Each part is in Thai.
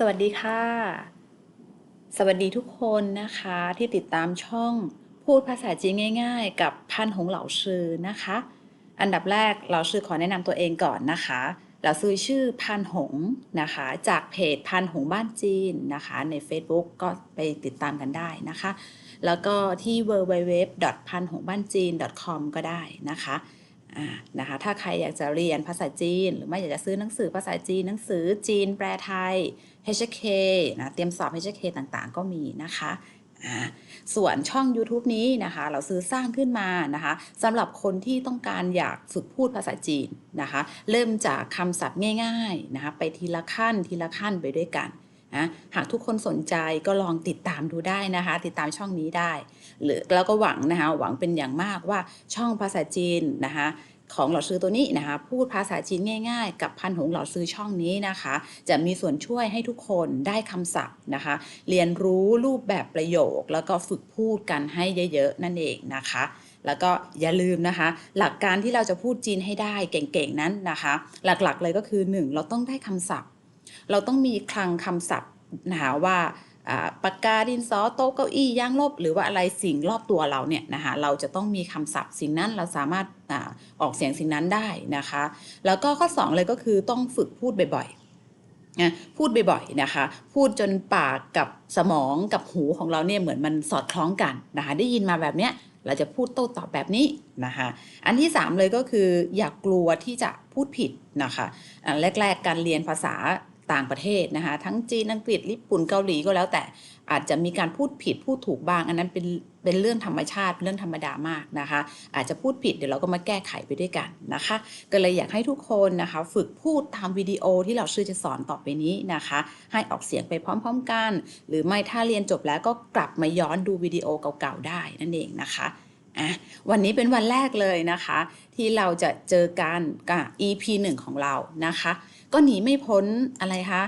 สวัสดีค่ะ สวัสดีทุกคนนะคะที่ติดตามช่องพูดภาษาจีนง่าย ๆ กับพันหงเหล่าชื่อนะคะ อันดับแรกเราชื่อขอแนะนำตัวเองก่อนนะคะเราซื้อชื่อพันหงนะคะ จากเพจพันหงบ้านจีนนะคะ ใน Facebook ก็ไปติดตามกันได้นะคะ แล้วก็ที่ www. พันหงบ้านจีน .com ก็ได้นะคะ นะคะถ้าใครอยากจะเรียนภาษาจีน หรือไม่อยากจะซื้อหนังสือภาษาจีน หนังสือจีนแปลไทย HK นะเตรียมสอบ HK ต่างๆ ก็มีนะคะส่วนช่อง YouTube นี้นะคะ เราซื้อสร้างขึ้นมานะคะสำหรับคนที่ต้องการอยากฝึกพูดภาษาจีนนะคะ เริ่มจากคำศัพท์ง่ายๆนะคะไปทีละขั้นทีละขั้นไปด้วยกัน นะหากทุกคนสนใจก็ลองติดตามดูได้นะคะ ติดตามช่องนี้ได้ หรือแล้วก็หวังนะคะหวังเป็นอย่างมากว่าช่องภาษาจีนนะคะของหลอดซื้อตัวนี้นะคะ พูดภาษาจีนง่ายๆ กับพันหงหลอดซื้อช่องนี้นะคะ จะมีส่วนช่วยให้ทุกคนได้คำศัพท์นะคะ เรียนรู้รูปแบบประโยค แล้วก็ฝึกพูดกันให้เยอะๆ นั่นเองนะคะ แล้วก็อย่าลืมนะคะ หลักการที่เราจะพูดจีนให้ได้เก่งๆนั้นนะคะ หลักๆเลยก็คือ 1 เราต้องได้คำศัพท์ เราต้องมีคลังคำศัพท์ นะคะว่าปากกาดินสอโต๊ะเก้าอี้ย่างลบ หรือว่าอะไรสิ่งรอบตัวเราเนี่ยนะคะเราจะต้องมีคำศัพท์สิ่งนั้นเราสามารถอออกเสียงสิ่งนั้นได้นะคะ แล้วก็ข้อ 2 เลยก็คือต้องฝึกพูดบ่อยๆนะพูดบ่อยๆนะคะ พูดจนปากกับสมองกับหูของเราเนี่ยเหมือนมันสอดคล้องกันนะคะได้ยินมาแบบเนี้ยเราจะพูดโต้ตอบแบบนี้นะคะอันที่ 3 เลยก็คืออย่ากกลัวที่จะพูดผิดนะคะแรก ๆ การเรียนภาษา ต่างประเทศนะคะ ทั้งจีนอังกฤษญี่ปุ่นเกาหลีก็แล้วแต่อาจจะมีการพูดผิดพูดถูกบ้าง อันนั้นเป็นเป็นเรื่องธรรมชาติเรื่องธรรมดามากนะคะ อาจจะพูดผิดเดี๋ยวเราก็มาแก้ไขไปด้วยกันนะคะ ก็เลยอยากให้ทุกคนนะคะ ฝึกพูดตามวิดีโอที่เราชื่อจะสอนต่อไปนี้นะคะ ให้ออกเสียงไปพร้อม ๆ กัน หรือไม่ถ้าเรียนจบแล้วก็กลับมาย้อนดูวิดีโอเก่าๆได้นั่นเองนะคะอะวันนี้เป็นวันแรกเลยนะคะ ที่เราจะเจอกันกับ EP 1 ของเรานะคะ ก็หนีไม่พ้นอะไรคะ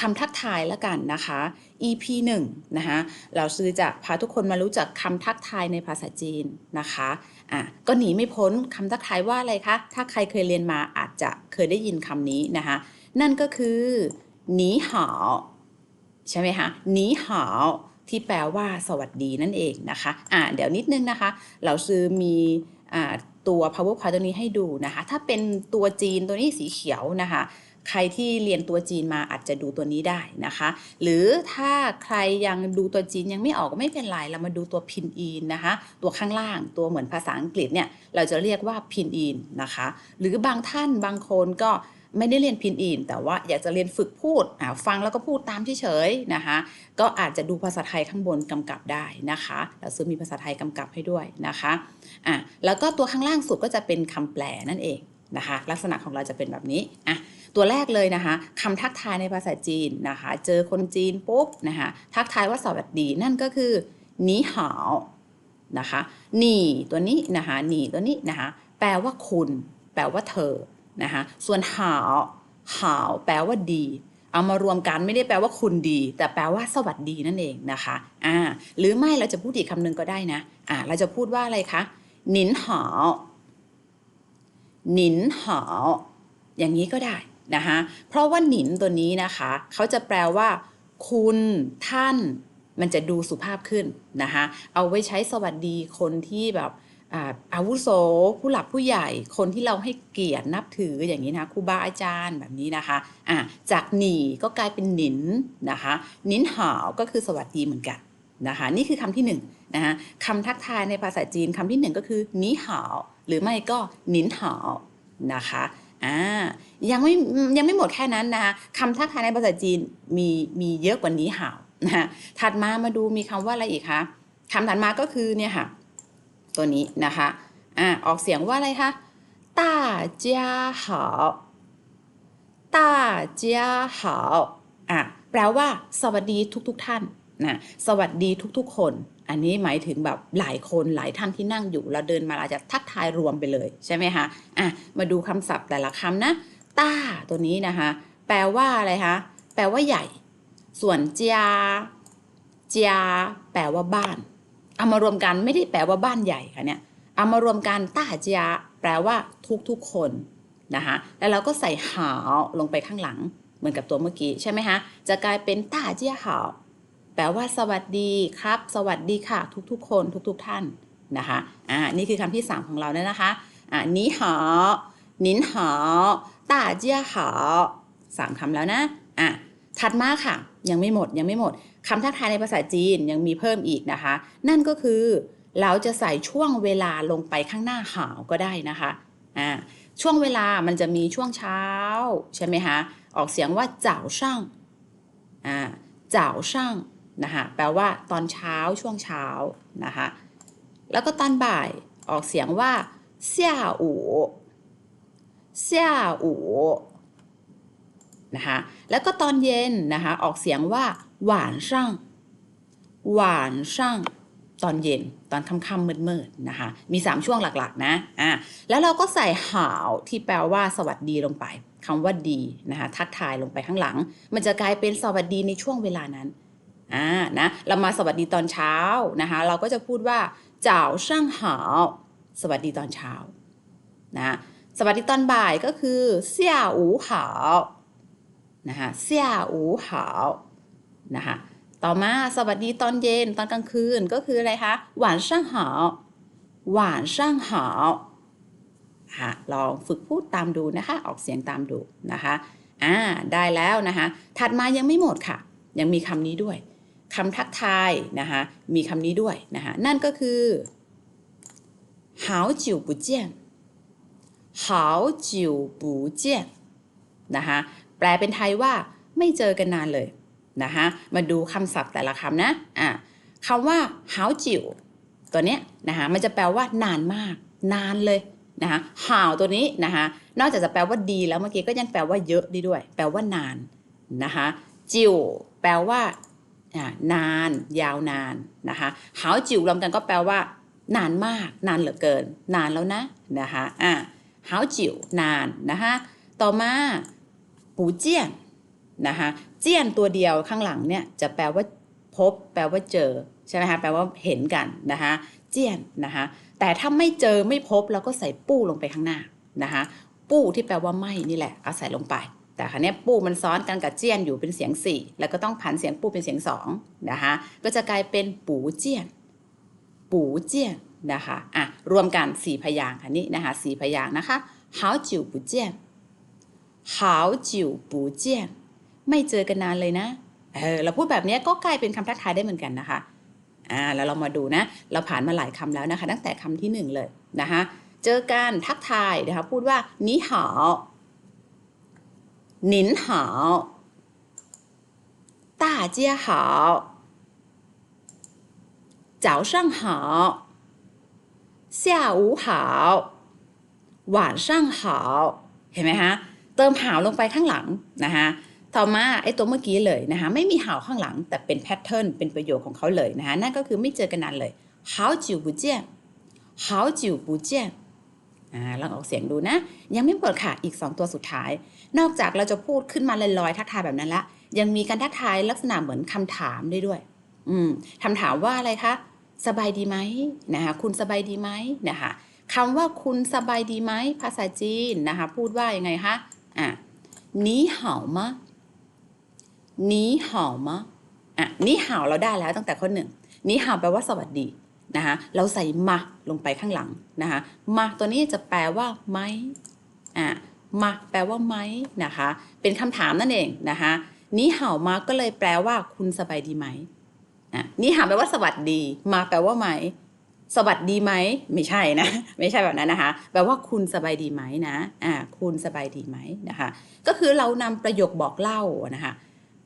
คำทักทายแล้วกันนะคะ EP 1นะคะเราซื้อจะพาทุกคนมารู้จักคำทักทายในภาษาจีนนะคะอะก็หนีไม่พ้นคำทักทายว่าอะไรคะ ถ้าใครเคยเรียนมาอาจจะเคยได้ยินคำนี้นะคะนั่นก็คือหนีหาวใช่ไหมคะหนีหาวที่แปลว่าสวัสดีนั่นเองนะคะอะเดี๋ยวนิดนึงนะคะ เราซื้อมี ตัว powerpoint ตัวนี้ให้ดูนะคะ ถ้าเป็นตัวจีนตัวนี้สีเขียวนะคะ ใครที่เรียนตัวจีนมาอาจจะดูตัวนี้ได้นะคะ หรือถ้าใครยังดูตัวจีนยังไม่ออกก็ไม่เป็นไร เรามาดูตัวพินอินนะคะ ตัวข้างล่างตัวเหมือนภาษาอังกฤษเนี่ย เราจะเรียกว่าพินอินนะคะ หรือบางท่านบางคนก็ ไม่ได้เรียนพินอินแต่ว่าอยากจะเรียนฝึกพูดฟังแล้วก็พูดตามเฉยๆนะคะก็อาจจะดูภาษาไทยข้างบนกำกับได้นะคะเราซื้อมีภาษาไทยกำกับให้ด้วยนะคะอะแล้วก็ตัวข้างล่างสุดก็จะเป็นคำแปลนั่นเองนะคะลักษณะของเราจะเป็นแบบนี้อะตัวแรกเลยนะคะคำทักทายในภาษาจีนนะคะเจอคนจีนปุ๊บนะคะทักทายว่าสวัสดีนั่นก็คือหนีหาวนะคะหนีตัวนี้นะคะหนีตัวนี้นะคะแปลว่าคุณ แปลว่าเธอ นะคะส่วนหาวหาวแปลว่าดี เอามารวมกันไม่ได้แปลว่าคุณดี แต่แปลว่าสวัสดีนั่นเองนะคะอ่าหรือไม่เราจะพูดอีกคำหนึ่งก็ได้นะอ่าเราจะพูดว่าอะไรคะหนินหาวหนินหาวอย่างนี้ก็ได้นะคะเพราะว่าหนินตัวนี้นะคะเขาจะแปลว่า คุณท่านมันจะดูสุภาพขึ้นนะคะเอาไว้ใช้สวัสดีคนที่แบบ อาวุโสผู้หลักผู้ใหญ่คนที่เราให้เกียรตินับถืออย่างนี้นะครูบาอาจารย์แบบนี้นะคะะจากหนีก็กลายเป็นหนินนะคะหนินหาวก็คือสวัสดีเหมือนกันนะคะนี่คือคำที่หนึ่งนะคะคำทักทายในภาษาจีนคำที่หนึ่งก็คือหนีหาวหรือไม่ก็หนินหาวนะคะอ่ายังไม่ยังไม่หมดแค่นั้นนะคะคำทักทายในภาษาจีนมีมีเยอะกว่านี้หาวนะคะถัดมามาดูมีคำว่าอะไรอีกคะคำถัดมาก็คือเนี่ยค่ะ ตัวนี้นะคะอ่าออกเสียงว่าอะไรคะต้าเจ้าหาวต้าเจ้าหาวอะแปลว่า สวัสดีทุกๆทท่านนะสวัสดีทุกๆ คน อันนี้หมายถึงแบบหลายคนหลายท่านที่นั่งอยู่ เราเดินมาเราจะทักทายรวมไปเลยใช่ไหมคะอะมาดูคำศัพท์แต่ละคำนะต้าตัวนี้นะคะ แปลว่าอะไรคะแปลว่าใหญ่ ส่วนเจียเจียแปลว่าบ้าน เอามารวมกันไม่ได้แปลว่าบ้านใหญ่ค่ะเนี่ยเอามารวมกันต้าจียแปลว่าทุกทุกคนนะคะแล้วเราก็ใส่หาวลงไปข้างหลัง เหมือนกับตัวเมื่อกี้ใช่ไหมคะจะกลายเป็นต้าเจียหาวแปลว่าสวัสดีครับ สวัสดีค่ะ ทุกๆ คนทุกๆ ท่านนะคะอ่านี่คือคำที่ 3 ของเราเนี่ยนะคะอ่านี้หานินหาวต้าเจียหาวสามคำแล้วนะอะ ถัดมาค่ะ ยังไม่หมดยังไม่หมดคำทักทายในภาษาจีนยังมีเพิ่มอีกนะคะ นั่นก็คือเราจะใส่ช่วงเวลาลงไปข้างหน้าหาวก็ได้นะคะอ่าช่วงเวลามันจะมีช่วงเช้าใช่ไหมคะออกเสียงว่าเจ้าช่างอ่าเจ้าช่างนะคะแปลว่าตอนเช้าช่วงเช้านะคะแล้วก็ตอนบ่ายออกเสียงว่าเสี่ยอู่เสี่ยอู่ นะคะแล้วก็ตอนเย็นนะคะออกเสียงว่าหวานช่างหวานช่างตอนเย็นตอนค่ำๆมืดๆนะคะมี 3 ช่วงหลักๆนะอะแล้วเราก็ใส่หาวที่แปลว่าสวัสดีลงไปคำว่าดีนะคะทักทายลงไปข้างหลัง มันจะกลายเป็นสวัสดีในช่วงเวลานั้นอ่านะเรามาสวัสดีตอนเช้านะคะเราก็จะพูดว่าเจ้าช่างหาวสวัสดีตอนเช้านะสวัสดีตอนบ่ายก็คือเสี่ยอูหาว นะคะเสี่ยอูหาวนะคะต่อมาสวัสดีตอนเย็นตอนกลางคืนก็คืออะไรคะหวานช่างหาวหวานช่างหาวค่ะลองฝึกพูดตามดูนะคะ ออกเสียงตามดูนะคะอ่าได้แล้วนะคะ ถัดมายังไม่หมดค่ะ ยังมีคำนี้ด้วยคำทักทายนะคะมีคำนี้ด้วยนะคะนั่นก็คือ好久不见好久不见นะคะ แปลเป็นไทยว่าไม่เจอกันนานเลยนะคะมาดูคำศัพท์แต่ละคำนะอะคำว่าหาวจิ๋วตัวเนี้ยนะคะมันจะแปลว่านานมาก นานเลยนะคะหาวตัวนี้นะคะนอกจากจะแปลว่าดีแล้วเมื่อกี้ก็ยังแปลว่าเยอะด้ด้วย แปลว่านานนะคะจิ๋วแปลว่าอ่านาน ยาวนานนะคะหาวจิ๋วรวมกันก็แปลว่า นานมาก นานเหลือเกิน นานแล้วนะนะคะอะหาวจิ๋วนานนะคะต่อมา ปูเจี้ยนนะคะเจี้ยนตัวเดียวข้างหลังเนี่ยจะแปลว่าพบ แปลว่าเจอใช่ไหมคะแปลว่าเห็นกันนะคะเจี้ยนนะคะแต่ถ้าไม่เจอไม่พบเราก็ใส่ปู้ลงไปข้างหน้านะคะปู้ที่แปลว่าไม่นี่แหละเอาใส่ลงไป แต่ครั้นี้ปู้มันซ้อนกันกับเจี้ยนอยู่เป็นเสียงสี่แล้วก็ต้องผันเสียงปู้เป็นเสียงสองนะคะก็จะกลายเป็นปูเจี้ยน ปูเจี้ยนนะคะอะรวมกันสี่พยางค์ค่ะนี่นะคะสี่พยางค์นะคะ 好久不见好久不见ไม่เจอกันนานเลยนะเออเราพูดแบบนี้ก็กลายเป็นคำทักทายได้เหมือนกันนะคะอ่าแล้วเรามาดูนะ เราผ่านมาหลายคำแล้วนะคะ ตั้งแต่คำที่หนึ่งเลยนะคะเจอกันทักทายนะคะพูดว่า你好您好大家好早上好，下午好，晚上好 เห็นไหมคะ เติมหาวลงไปข้างหลังนะคะต่อมาไอ้ตัวเมื่อกี้เลยนะคะไม่มีหาวข้างหลัง แต่เป็นแพทเทิร์นเป็นประโยคของเขาเลยนะคะนั่นก็คือไม่เจอกันนานเลย好久不见好久不见ลองออกเสียงดูนะ ยังไม่หมดค่ะอีก 2 ตัวสุดท้าย นอกจากเราจะพูดขึ้นมาลอยๆทักทายแบบนั้นละ ยังมีการทักทายลักษณะเหมือนคำถามได้ด้วย อืมคำถามว่าอะไรคะสบายดีไหมนะคะคุณสบายดีไหมนะคะคำว่าคุณสบายดีไหมภาษาจีนนะคะ พูดว่ายังไงคะ อะนี้เห่ามะนีเห่ามะอะนีเห่าเราได้แล้วตั้งแต่ข้อหนึ่งนีเห่าแปลว่าสวัสดีนะคะเราใส่มาลงไปข้างหลังนะคะมาตัวนี้จะแปลว่าไหมอะมาแปลว่าไหมนะคะ เป็นคำถามนั่นเองนะคะนี้เห่ามาก็เลยแปลว่าคุณสบายดีไหมอะนี่หาแปลว่าสวัสดี มาแปลว่าไหม สวัสดีไหมไม่ใช่นะ ไม่ใช่แบบนั้นนะคะแปลว่าคุณสบายดีไหมนะอ่าคุณสบายดีไหมนะคะ ก็คือเรานำประโยคบอกเล่านะคะ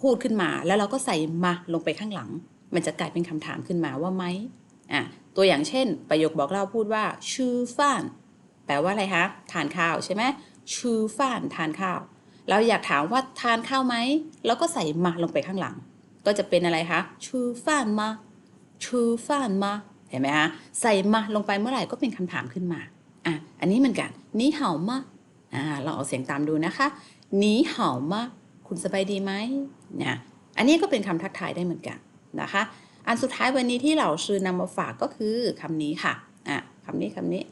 พูดขึ้นมาแล้วเราก็ใส่มาลงไปข้างหลัง มันจะกลายเป็นคำถามขึ้นมาว่าไหมอะตัวอย่างเช่น ประโยคบอกเล่าพูดว่าชื่อฟ้านแปลว่าอะไรคะทานข้าวใช่ไหมชื่อฟ้านทานข้าว เราอยากถามว่าทานข้าวไหมเราก็ใส่มาลงไปข้างหลัง ก็จะเป็นอะไรคะชูฟ่านมาชูฟ่านมา เห็นไหมคะใส่มาลงไปเมื่อไหร่ก็เป็นคำถามขึ้นมาอะอันนี้เหมือนกันนี้เห่ามาอ่าลองเอาเสียงตามดูนะคะนี้เห่ามาคุณสบายดีไหมเนี่ยอันนี้ก็เป็นคำทักทายได้เหมือนกันนะคะ อันสุดท้ายวันนี้ที่เราชื่อนำมาฝากก็คือคำนี้ค่ะอะคำนี้คำนี้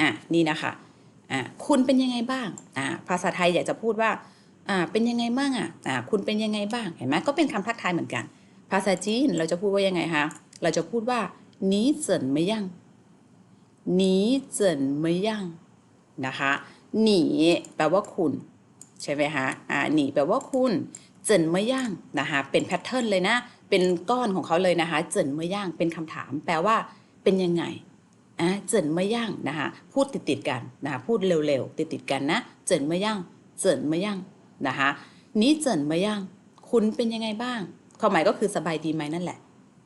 อะนี่นะคะอะคุณเป็นยังไงบ้างอะภาษาไทยอยากจะพูดว่าอ่าเป็นยังไงบ้างอะอ่าคุณเป็นยังไงบ้างเห็นไหมก็เป็นคำทักทายเหมือนกัน ภาษาจีนเราจะพูดว่ายังไงคะเราจะพูดว่า นี้เจินไมยังนี้เจินไมยังนะคะหนีแปลว่าคุณ ใช่ไหมคะอ่าหนีแปลว่าคุณเจินเมื่ย่างนะคะเป็นแพทเทิร์นเลยนะ เป็นก้อนของเขาเลยนะคะเจินเมื่ย่างเป็นคำถาม แปลว่า เป็นยังไงอะเจินเมื่ย่างนะคะพูดติดติดกันนะคะพูดเร็วๆติดติดกันนะเจินเมื่ย่างเจินเมื่ย่างนะคะนี้เจินเมื่ย่งคุณเป็นยังไงบ้างความหมายก็คือสบายดีไหมนั่นแหละ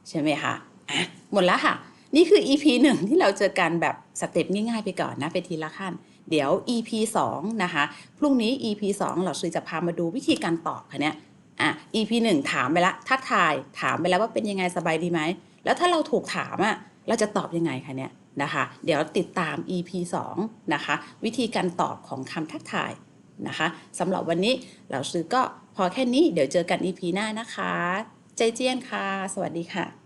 ใช่ไหมคะ อะหมดแล้วค่ะ นี่คือ EP หนึ่งที่เราเจอกันแบบสเต็ปง่ายๆไปก่อนนะไปทีละขั้น เดี๋ยว EP 2 นะคะ พรุ่งนี้ EP 2 เราซุยจะพามาดูวิธีการตอบค่ะเนี่ยอะ EP 1 ถามไปละทักทาย ถามไปแล้วว่าเป็นยังไงสบายดีไหม แล้วถ้าเราถูกถามอะเราจะตอบยังไงคะเนี่ยนะคะ เดี๋ยวติดตาม EP 2 นะคะ วิธีการตอบของคำทักทายนะคะสำหรับวันนี้เราซื้อก็พอแค่นี้เดี๋ยวเจอกัน EP หน้านะคะ ใจเจียนค่ะ สวัสดีค่ะ